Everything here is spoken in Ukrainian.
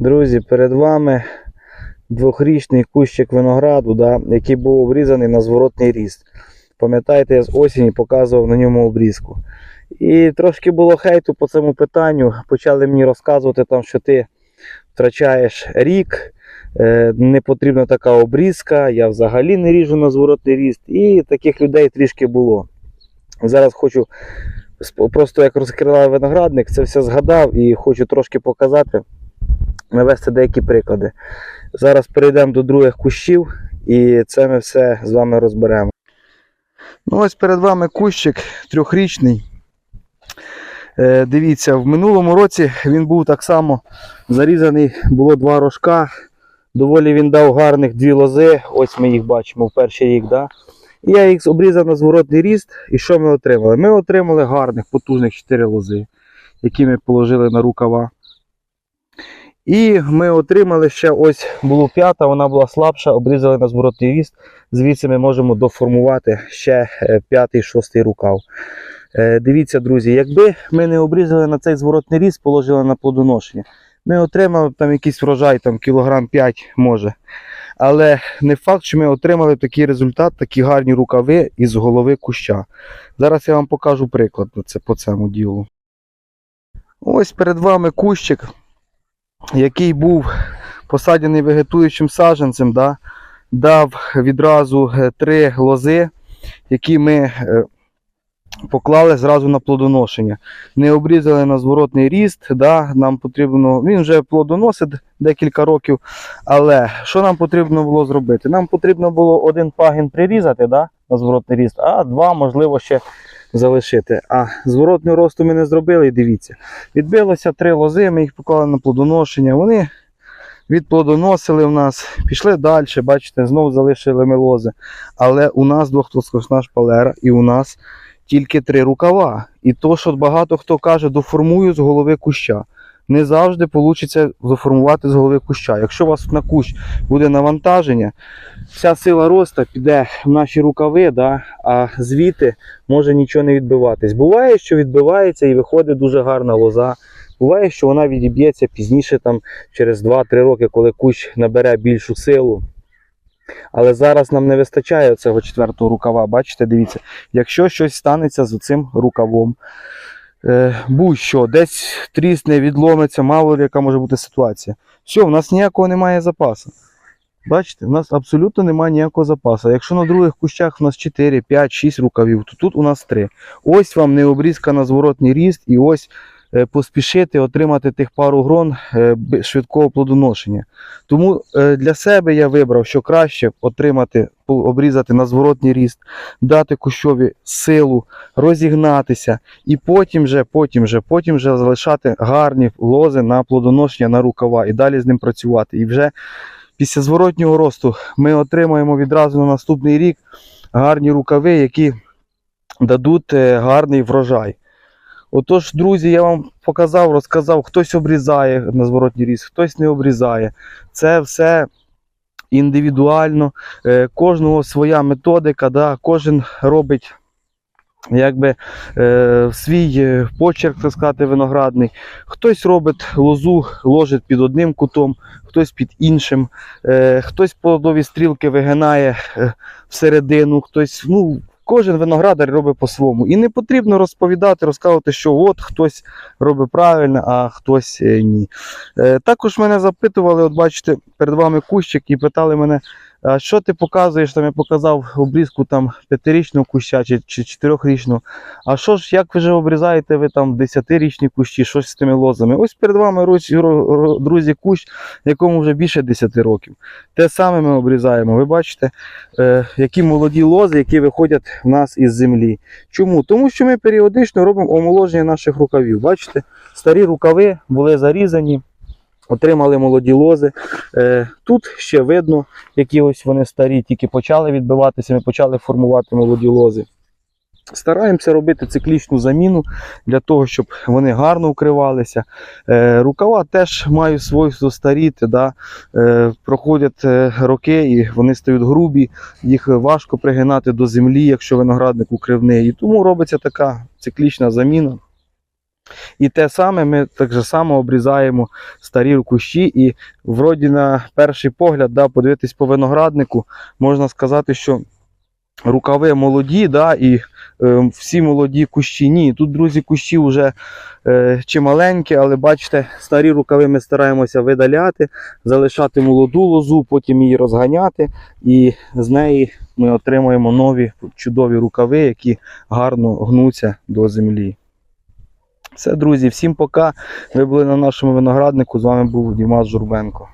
Друзі, перед вами двохрічний кущик винограду, да, який був обрізаний на зворотний ріст. Пам'ятаєте, я з осені показував на ньому обрізку. І трошки було хейту по цьому питанню. Почали мені розказувати, там, що ти втрачаєш рік, е, не потрібна така обрізка, я взагалі не ріжу на зворотний ріст. І таких людей трішки було. Зараз хочу просто як розкриваю виноградник, це все згадав і хочу трошки показати, навести деякі приклади. Зараз перейдемо до других кущів і це ми все з вами розберемо. Ну ось перед вами кущик трьохрічний. Е, дивіться, в минулому році він був так само зарізаний, було два рожка. Доволі він дав гарних дві лози. Ось ми їх бачимо в перший рік. Да? І я їх обрізав на зворотний ріст. І що ми отримали? Ми отримали гарних, потужних 4 лози, які ми положили на рукава. І ми отримали ще ось було п'ята, вона була слабша, обрізали на зворотний ріст. Звідси ми можемо доформувати ще е, п'ятий, шостий рукав. Е, Дивіться, друзі, якби ми не обрізали на цей зворотний ріст, положили на плодоношення, ми отримали там якийсь врожай, там кілограм 5 може. Але не факт, що ми отримали такий результат, такі гарні рукави із голови куща. Зараз я вам покажу приклад по цьому ділу. Ось перед вами кущик, який був посаджений вегетуючим саджанцем, да, дав відразу е, три лози, які ми е, поклали зразу на плодоношення. Не обрізали на зворотний ріст. Да, нам потрібно, він вже плодоносить декілька років. Але що нам потрібно було зробити? Нам потрібно було один пагін прирізати да, на зворотний ріст, а два, можливо, ще залишити. А зворотного росту ми не зробили, і дивіться. Відбилося три лози, ми їх поклали на плодоношення. Вони відплодоносили в нас, пішли далі, бачите, знову залишили ми лози. Але у нас двохплоскосна шпалера і у нас тільки три рукава. І то, що багато хто каже, доформую з голови куща. Не завжди вийде заформувати з голови куща. Якщо у вас на кущ буде навантаження, вся сила росту піде в наші рукави, да, а звідти може нічого не відбиватись. Буває, що відбивається і виходить дуже гарна лоза. Буває, що вона відіб'ється пізніше, там, через 2-3 роки, коли кущ набере більшу силу. Але зараз нам не вистачає цього четвертого рукава. Бачите, дивіться, якщо щось станеться з цим рукавом, будь-що, десь трісне, відломиться, мало ли яка може бути ситуація. Все, в нас ніякого немає запасу. Бачите, в нас абсолютно немає ніякого запасу. Якщо на других кущах у нас 4, 5, 6 рукавів, то тут у нас 3. Ось вам не обрізка на зворотний ріст, і ось е, поспішити отримати тих пару грон е, швидкого плодоношення. Тому е, для себе я вибрав, що краще отримати, обрізати на зворотній ріст, дати кущові силу, розігнатися, і потім вже, потім вже, потім вже залишати гарні лози на плодоношення на рукава і далі з ним працювати. І вже після зворотнього росту ми отримаємо відразу на наступний рік гарні рукави, які дадуть е, гарний врожай. Отож, друзі, я вам показав, розказав, хтось обрізає на зворотній ріст, хтось не обрізає. Це все індивідуально, е, кожного своя методика, да, кожен робить якби, е, свій е, почерк, так сказати, виноградний. Хтось робить лозу, ложить під одним кутом, хтось під іншим, е, хтось плодові стрілки вигинає е, всередину, хтось. ну, Кожен виноградар робить по-своєму. І не потрібно розповідати, розказувати, що от хтось робить правильно, а хтось е, ні. Е, Також мене запитували, от бачите, перед вами кущик, і питали мене, що ти показуєш? Там я показав обрізку там п'ятирічного куща чи, чи чотирьохрічного. А що ж, як ви вже обрізаєте ви там десятирічні кущі, щось з тими лозами? Ось перед вами, друзі, кущ, якому вже більше 10 років. Те саме ми обрізаємо. Ви бачите, е, які молоді лози, які виходять в нас із землі. Чому? Тому що ми періодично робимо омоложення наших рукавів. Бачите, старі рукави були зарізані, отримали молоді лози. Е, Тут ще видно, які ось вони старі, тільки почали відбиватися, ми почали формувати молоді лози. Стараємося робити циклічну заміну для того, щоб вони гарно укривалися. Е, рукава теж мають свойство старіти. Да? Е, проходять роки і вони стають грубі, їх важко пригинати до землі, якщо виноградник укривний. І тому робиться така циклічна заміна. І те саме ми так же само обрізаємо старі кущі. І вроді на перший погляд, да, подивитись по винограднику, можна сказати, що рукави молоді, да, і е, всі молоді кущі. Ні, тут, друзі, кущі вже е, чималенькі, але бачите, старі рукави ми стараємося видаляти, залишати молоду лозу, потім її розганяти, і з неї ми отримуємо нові чудові рукави, які гарно гнуться до землі. Все, друзі, всім пока. Ви були на нашому винограднику. З вами був Дімас Журбенко.